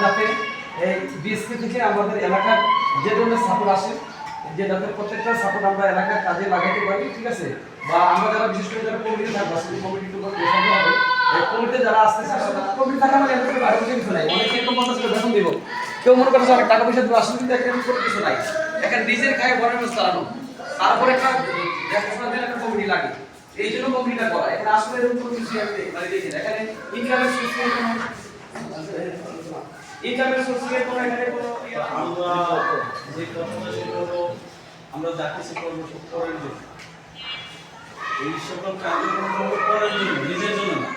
যাতে এই বিএসপি থেকে আমাদের এলাকার যে ধরনের সাপোর্ট আসে, যে যাতে প্রত্যেকটা সাপোর্ট আমরা এলাকার কাজে লাগাতে পারি, ঠিক আছে? বা আমরা যারা বিশেষ করে যারা কমিটি থাকব সেই কমিটির উপর হবে কমিটি থাকা মানে নাই। দিব। কেউ মনে করছে অনেক টাকা পয়সা দেবো, আসলে কোনো কিছু নাই। নিজের খায় ঘরের চালানো তারপরে একটা কমিটি লাগে। এই জন্য কমিটিটা করা। এখানে আসলে এরকম কিছু আমি এখানে ইনকামের কোনো ইয়ে আমরা যে আমরা নিজের জন্য না।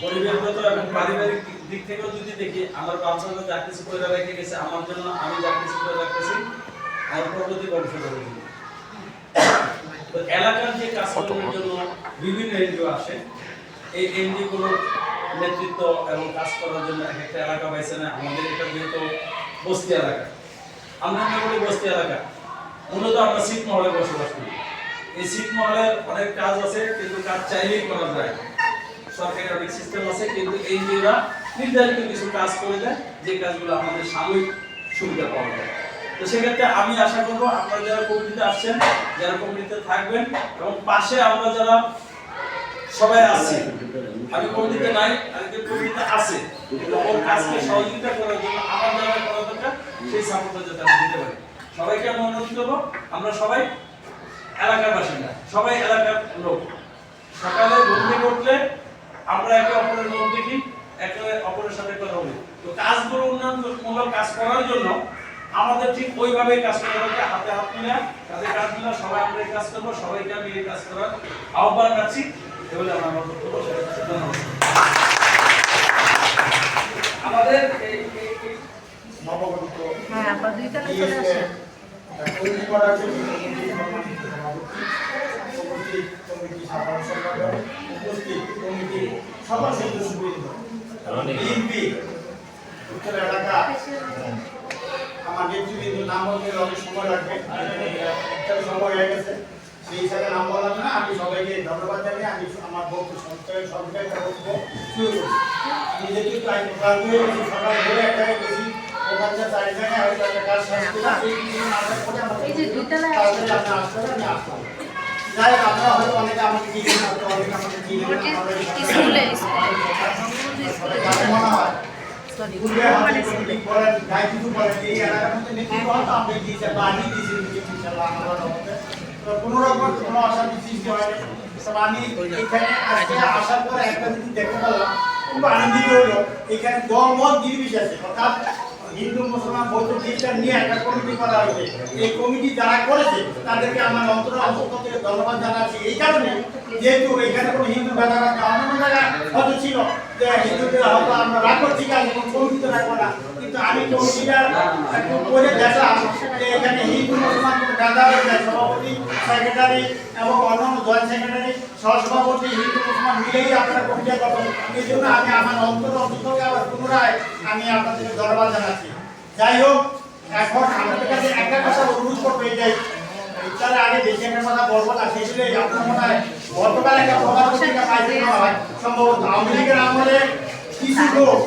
পরিবারগত এবং পারিবারিক দিক- থেকেও যদি দেখি, আমার বাচ্চারা যা কিছু গেছে, আমার জন্য আমি যা পরবর্তী ভবিষ্যতের জন্য। এলাকার যে কাজকর্মের বিভিন্ন এনজিও আসে এই গুলো নেতৃত্ব এবং কাজ করার জন্য এক একটা এলাকা পাইছে না, আমাদের এটা যেহেতু বস্তি এলাকা। আমরা মনে করি বস্তি এলাকা। মূলত আমরা শীত মহলে বসবাস করি। এই শীত মহলে অনেক কাজ আছে, কিন্তু কাজ চাইলেই করা যায়। সরকারের অনেক সিস্টেম আছে, কিন্তু এনজিওরা নির্ধারিত কিছু কাজ করে দেয়, যে কাজগুলো আমাদের সাময়িক সুবিধা পাওয়া যায়। তো সেক্ষেত্রে আমি আশা করব আপনারা যারা কমিটিতে আসছেন, যারা কমিটিতে থাকবেন, এবং পাশে আমরা যারা সবাই আছি। আমি কমিটিতে নাই আরেকজন কমিটিতে আছে। ওর কাজকে সহযোগিতা করার জন্য, আমার যারা করা দরকার, সেই সাপোর্টটা যাতে আমি দিতে পারি। সবাইকে আমি অনুরোধ করব, আমরা সবাই এলাকার বাসিন্দা, সবাই এলাকার লোক। সকালে ঘুম থেকে উঠলে আমরা একে অপরের মুখ দেখি, একে অপরের সাথে কথা বলি। তো কাজগুলো উন্নয়নমূলক কাজ করার জন্য আমাদের ঠিক ওইভাবেই কাজ করতে হবে হাতে হাত মিলে কাজে কাজ মিলে সবাই আমরা এই কাজ করব, সবাইকে আমি এই কাজ করার আহ্বান রাখছি। এগুলো আমার আমার বক্তব্য শেষ করছি। ধন্যবাদ। আমাদের এই নবগঠিত হ্যাঁ আপনার দুই তালা চলে আসেন কমিটি সাধারণ সম্পাদক উপস্থিত কমিটি সকল সদস্যবৃন্দ বিএনপি উত্তর এলাকা। আমার নেতৃবৃন্দ নাম বলতে অনেক সময় লাগবে একটা সময় হয়ে গেছে। সেই হিসাবে নাম বললাম না। আমি সবাইকে ধন্যবাদ জানিয়ে আমি আমার বক্তব্য সংস্কারের সরকারি বক্তব্য শুরু করছি। আমি যেহেতু প্রায় সকাল ধরে একটা হয়ে গেছি চারি জায়গায় হয়তো একটা কাজ শেষ করে সেই কিছু আসার পরে আমার এই যে দুইতলায় তাড়াতাড়ি আপনি আসতে হবে, আমি আসলাম। যাই হোক, আপনারা হয়তো অনেকে আমাকে অনেকে আমাকে মনে হয় কিছু বলেন, এই এলাকার মধ্যে নেতৃত্ব হয়তো দিয়েছি, আমার কোনো রকম কোনো অশান্তি সৃষ্টি হয়নি। আমি এখানে আজকে আসার পরে একটা জিনিস দেখতে পেলাম, খুব আনন্দিত হলো, এখানে দল মত নির্বিশেষে, অর্থাৎ হিন্দু মুসলমান বৌদ্ধ খ্রিস্টান নিয়ে একটা কমিটি করা হয়েছে এই কমিটি যারা করেছে তাদেরকে আমার অন্তর অন্তর ধন্যবাদ জানাচ্ছি এই কারণে যেহেতু এখানে কোনো হিন্দু ভেদাভেদ হয়তো ছিল, যে হিন্দুদের হয়তো আমরা রাখব ঠিক আছে তো রাখব না। কিন্তু আমি কমিটিটা একটু করে দেখলাম যে এখানে হিন্দু, মুসলমান কোনো ভেদাভেদ সভাপতি সেক্রেটারি এবং অন্যান্য জয়েন্ট সেক্রেটারি সহসভাপতি, হিন্দু, মুসলমান মিলেই আপনারা কমিটি করবেন এই জন্য আমি আমার অন্তর অন্তর থেকে আবার পুনরায় আমি আপনাদেরকে ধন্যবাদ জানাচ্ছি। যাই হোক, এখন আমাদের কাছে একটা কথা অনুরোধ করব এই আগে বেশি একটা কথা বলব না সেগুলো আপনার মনে হয়। গতকাল একটা প্রধান পত্রিকা পাইছে সম্ভবত আওয়ামী লীগের আমলে কিছু লোক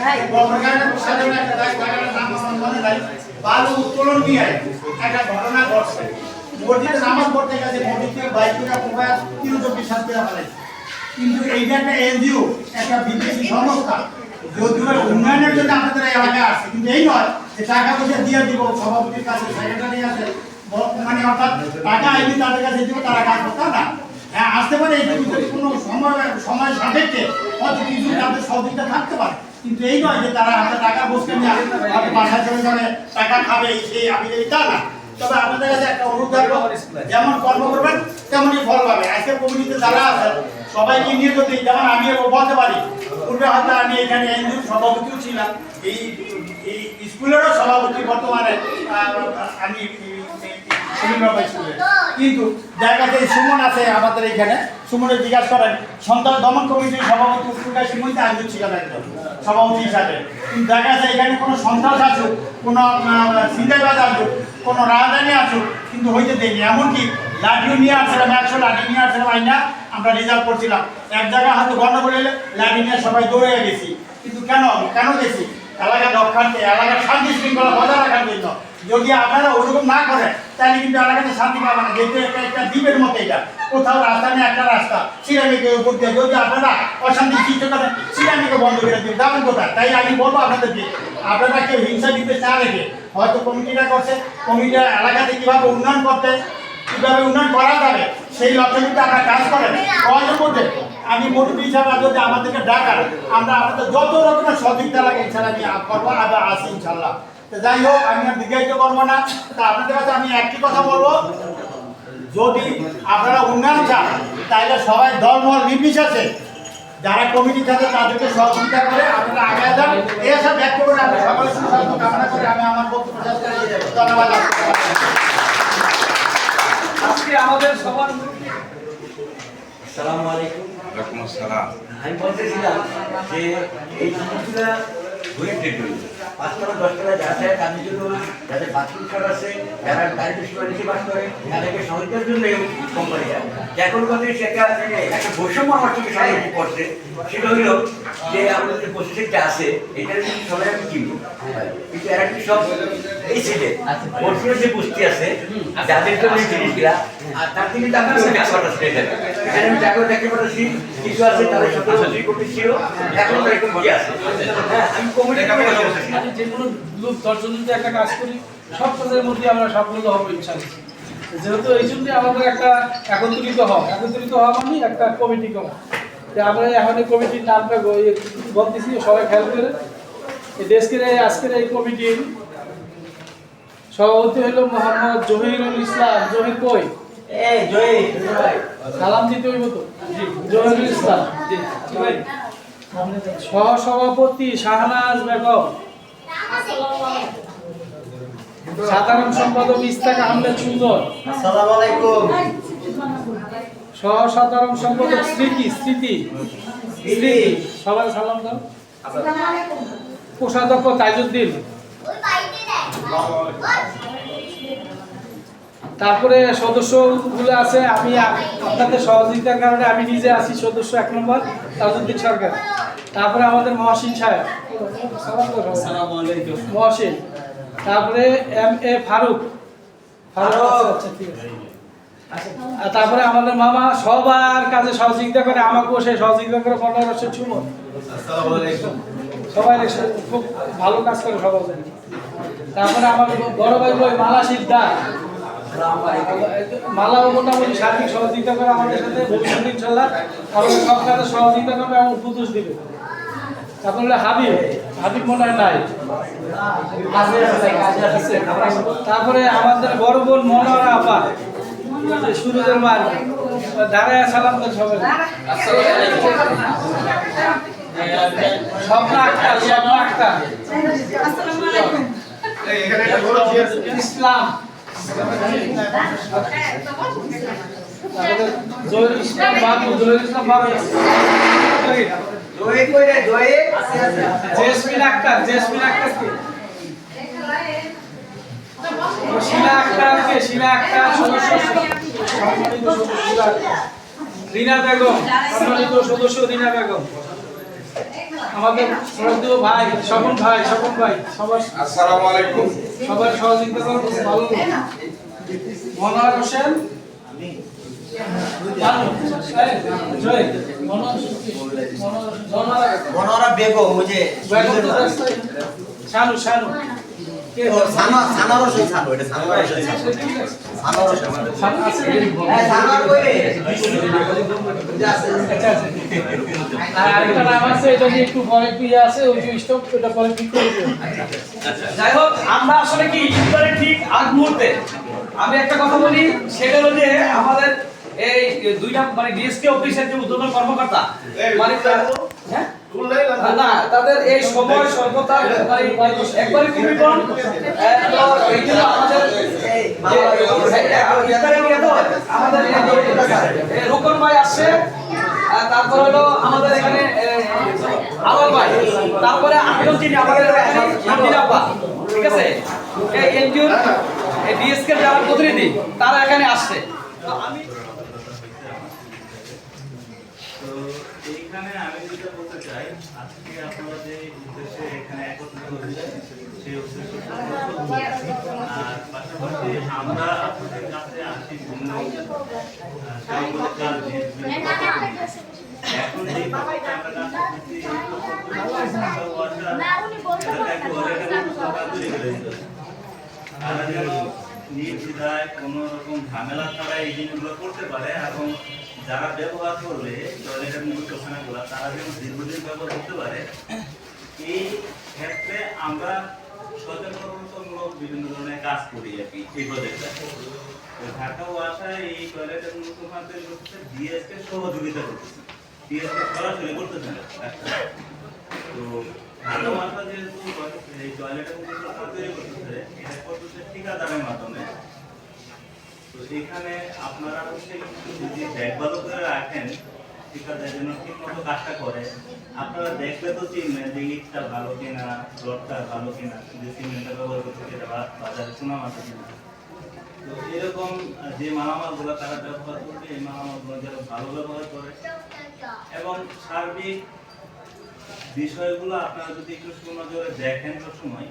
ভাই। গভর্নমেন্টের প্রশাসনের একটা দায় জায়গাটার নাম আমার নাই। বালু উত্তোলন নিয়ে একটা ঘটনা ঘটছে। মসজিদে নামাজ পড়তে গেছে মসজিদ বাইক করে মোবাইল তিনজনকে শাস্তি দেওয়া হয়েছে কিন্তু এইটা একটা এনজিও একটা বিদেশি সংস্থা যদিও উন্নয়নের জন্য আমাদের এই এলাকায় আসছে কিন্তু এই নয় যে টাকা পয়সা দিয়ে দিব সভাপতির কাছে সেক্রেটারি আছে মানে অর্থাৎ টাকা আইনি তাদের কাছে দিব, তারা কাজ করতে না। হ্যাঁ আসতে পারে এই যদি কোনো সময় সময় সাপেক্ষে হয়তো কিছু তাদের সহযোগিতা থাকতে পারে। কিন্তু এই নয় যে তারা হাতে টাকা বসে নিয়ে বাসায় চলে যাবে, টাকা খাবে সেই আমি যদি তা না। তবে আপনাদের কাছে একটা অনুরোধ থাকব যেমন কর্ম করবেন তেমনই ফল পাবে আজকে কমিটিতে যারা আছে, সবাইকে নিয়ে যদি, যেমন আমি বলতে পারি, পূর্বে হয়তো আমি এখানে এনজিওর সভাপতিও ছিলাম। এই এই স্কুলেরও সভাপতি বর্তমানে আমি কিন্তু জায়গাতে সুমন আছে আমাদের এখানে। সুমনের জিজ্ঞাসা করেন, সন্তান দমন কমিটির সভাপতি উত্তরকার সীমন্তে আয়োজন ছিলাম একজন সভাপতি হিসাবে। কিন্তু দেখা যায় এখানে কোনো সন্ত্রাস আসুক, কোনো সিন্দাবাদ আসুক, কোনো রাজধানী আসুক, কিন্তু হইতে দেয়নি। এমনকি লাঠিও নিয়ে আসছিলাম, একশো লাঠি নিয়ে আসছিলাম আইনা, আমরা রিজার্ভ করছিলাম। এক জায়গায় হয়তো গন্ডগোল এলে লাঠি নিয়ে সবাই দৌড়ে গেছি। কিন্তু কেন কেন গেছি? এলাকার রক্ষার্থে, এলাকার শান্তি শৃঙ্খলা বজায় রাখার জন্য। যদি আপনারা ওরকম না করেন, তাহলে কিন্তু এলাকাতে শান্তি পাবে না। যেহেতু একটা একটা দ্বীপের মতো এটা। কোথাও রাস্তা নেই, একটা রাস্তা। সিরামিকের উপর দিয়ে যদি আপনারা অশান্তি সৃষ্টি করেন, সিরামিকে বন্ধ করে দিন। যাবেন কোথায়? তাই আমি বলব আপনাদেরকে, আপনারা কেউ হিংসা দিতে না রেখে, হয়তো কমিটিটা করছে, কমিটির এলাকাতে কীভাবে উন্নয়ন করতে কীভাবে উন্নয়ন করা যাবে, সেই লক্ষ্যে কিন্তু আমরা কাজ করেন করতে আমি মুরব্বী হিসাবে যদি আমাদেরকে ডাকার আমরা আপনাদের যত রকমের সহযোগিতা লাগে ইনশাল্লাহ আমি করব, আবার আসি ইনশাল্লাহ। তো যাই হোক, আমি আর দীর্ঘায়িত করব না। তা আপনাদের কাছে আমি একটি কথা বলব। যদি আপনারা উন্নয়ন চান, তাহলে সবাই দলমল নির্বিশেষে যারা কমিটি থাকে তাদেরকে সহযোগিতা করে আপনারা আগে যান। এসব ব্যক্ত করে আমি সকলের সুস্বাস্থ্য কামনা করে আমি আমার বক্তব্য ধন্যবাদ আজকে আমাদের সবার সালামু আলাইকুম। আসসালাম। আমি বলতেছিলাম যে এই যাদের জন্য বৈষম্য আমার সেটা যে আমাদের আছে এটা সবাই আমি কিনবো। কিন্তু সব এই যে আছে জিনিসগুলা, আর তার থেকে দেখতে পাঠাচ্ছি কিছু আছে তাদের সতেরো বছরই কোটি ছিল। এখন এরকম কি আছে? হ্যাঁ আমি কমিটি যে কোনো লোক দশজন যদি একটা কাজ করি সব কাজের মধ্যে আমরা সাফল্য হব ইনশাআল্লাহ যেহেতু এই জন্যই আমাদের একটা একত্রিত হওয়া একত্রিত হওয়া মানে একটা কমিটি করা। যে আমরা এখন এই কমিটির নামটা বলতেছি সবাই খেয়াল করে। এই দেশকের এই আজকের এই কমিটির সভাপতি হলো মোহাম্মদ জহিরুল ইসলাম। জহির কই? সালাম দিতে হইব তো? জহিরুল ইসলাম। সহসভাপতি শাহনাজ বেগম। সাধারণ সম্পাদক ইস্তাক আহমেদ সুন্দর। আসসালামু আলাইকুম। সহ সাধারণ সম্পাদক স্মৃতি স্মৃতি। স্মৃতি। সবাই সালাম দাও। কোষাধ্যক্ষ তাইজুদ্দিন। তারপরে সদস্যগুলো আছে আমি আপনাদের সহযোগিতার কারণে আমি নিজে আছি সদস্য এক নম্বর তাজউদ্দিন সরকার। তারপরে আমাদের মহসিন সাহেব। সবাই। তারপরে এম এ ফারুক। ফারুক আচ্ছা ঠিক আছে। আর তারপরে আমাদের মামা সবার কাজে সহযোগিতা করে আমাকেও সে সহযোগিতা করে পনেরো বছর ছিল সবাই খুব ভালো কাজ করে সবাই তারপরে আমার বড় ভাই বই মালা সিদ্ধা মালাও মোটামুটি সার্বিক সহযোগিতা করে আমাদের সাথে ভবিষ্যৎ ইনশাল্লাহ আমাদের সব কাজে সহযোগিতা করবে এবং উপদেশ দিবে। তারপরে হলো হাবিব হাবিব মনে হয় নাই। তারপরে আমাদের বড় বোন মনোয়ারা আপা সুরজের মার দাঁড়ায় সালাম দেন সবাই। স্বপ্ন আক্তার স্বপ্ন আক্তার। ইসলাম। জেসমিন আক্তার জেসমিন আক্তার কে? শিলা আক্তার কে? শিলা আক্তার, সদস্য, সম্মানিত সদস্য রিনা বেগম, সম্মানিত সদস্য রিনা বেগম। আমাদের শ্রদ্ধেয় ভাই স্বপন ভাই স্বপন ভাই সবার আসসালামু আলাইকুম। সবার সহযোগিতা করে খুব ভালো। মনোয়ার হোসেন? ভালো। এই, জয়, মনোয়ার মনোয়ার- মনোয়ার মনোরা বেগম ওই যে বেগম তো রাস্তায়। শানু শানু। যাই হোক আমরা আসলে কি ইফতারের ঠিক আগ মুহূর্তে। আমি একটা কথা বলি সেটা হলো যে আমাদের এই দুইটা মানে ডিএসকে অফিসের যে উদ্যোগের কর্মকর্তা মানে হ্যাঁ? না তাদের এই সময় স্বল্পতা মানে একবারে খুবই কম এই জন্য আমাদের ইয়ে আমাদের রুকন ভাই আসছে তারপর হলো আমাদের এখানে ভাই তারপরে আরেকজন চিনি আমাদের আব্বা ঠিক আছে এই এনজিওর ডিএসকে যারা প্রতিনিধি তারা এখানে আসছে তো আমি তো এইখানে আমি যেটা বলতে চাই আজকে আপনারা যে উদ্দেশ্যে এখানে একত্রিত হয়েছে সেই উদ্দেশ্য আর পাশাপাশি আমরা আপনাদের কাছে আসি ভিন্ন। এখন যে আমরা নির্দ্বিধায় কোনো রকম ঝামেলা ছাড়া এই জিনিসগুলো করতে পারে এবং যারা ব্যবহার করবে টয়লেটের মতো চোখানাগুলো তারা যেন দীর্ঘদিন ব্যবহার করতে পারে, এই ক্ষেত্রে আমরা সচেতনতামূলক বিভিন্ন ধরনের কাজ করি আর কি, এই প্রজেক্টটা ঢাকা, ওয়াসায় এই টয়লেটের করতে ডিএসকে সহযোগিতা করতেছে। আপনারা হচ্ছে দেখলে তো চিনবেন যে ইটটা ভালো কিনা, রডটা ভালো কিনা, যে সিমেন্টটা ব্যবহার করছে সেটা বাজারে সুনাম আছে কিনা। তো এরকম যে মালামালগুলো তারা ব্যবহার করবে, এই মালামালগুলো যেন ভালো ব্যবহার করে। এবং সার্বিক বিষয়গুলো আপনারা যদি একটু সুনজরে দেখেন সবসময়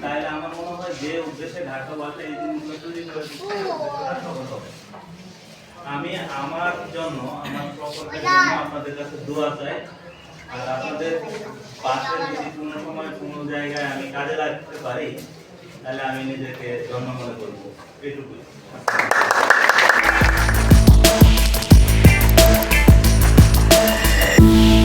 তাহলে আমার মনে হয় যে উদ্দেশ্যে ঢাকা বাসে এই জিনিসগুলো তৈরি করে দিচ্ছে, এই উদ্দেশ্যটা সফল হবে। আমি আমার জন্য আমার প্রকল্পের জন্য আপনাদের কাছে দোয়া চাই আর আপনাদের পাশে যদি কোনো সময় কোনো জায়গায় আমি কাজে লাগতে পারি তাহলে আমি নিজেকে জন্ম মনে করব এটুকুই it.